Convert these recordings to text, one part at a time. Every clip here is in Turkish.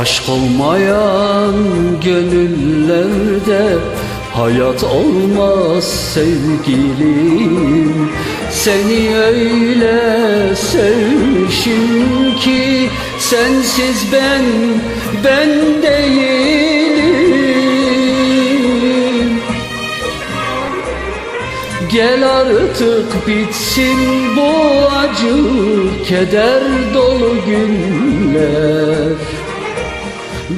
Aşk olmayan gönüllerde Hayat olmaz sevgilim. Seni öyle sevmişim ki Sensiz ben, ben değilim. Gel artık bitsin bu acı Keder dolu günler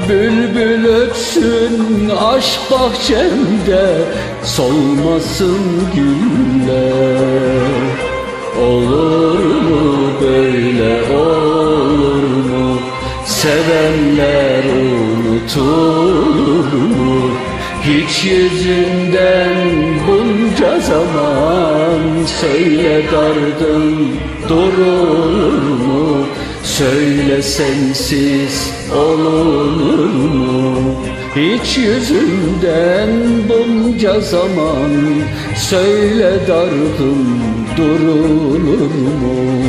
Bülbül ötsün aşk bahçemde Solmasın güller. Olur mu böyle olur mu? Sevenler unutulur mu? Hiç yüzünden bunca zaman Söyle dardım durur mu Söyle sensiz olunur mu? Hiç yüzünden bunca zaman Söyle dardım durulur mu?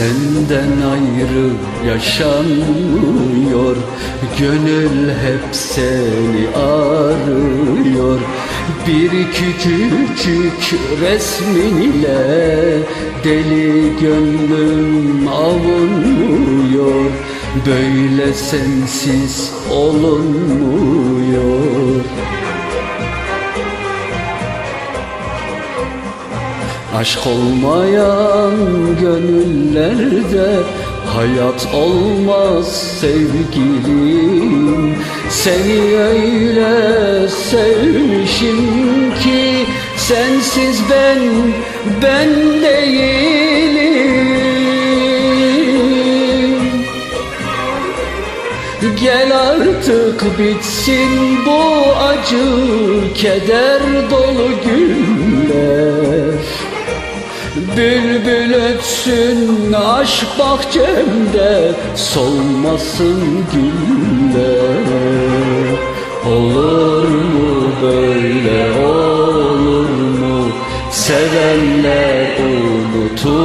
Senden ayrı yaşanmıyor. Gönül hep seni arıyor. Bir küçücük resmin ile Deli gönlüm avunmuyor. Böyle sensiz olunmuyor Aşk olmayan gönüllerde hayat olmaz sevgilim. Seni öyle sevmişim ki sensiz ben, ben değilim. Gel artık bitsin bu acı keder dolu günler Bülbül ötsün aşk bahçemde solmasın güller Olur mu böyle olur mu? Sevenler unutur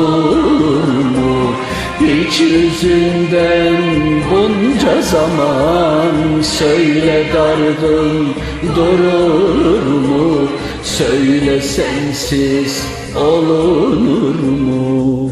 mu? Hiç yüzünden bunca zaman Söyle dardım durur mu Söyle sensiz olunur mu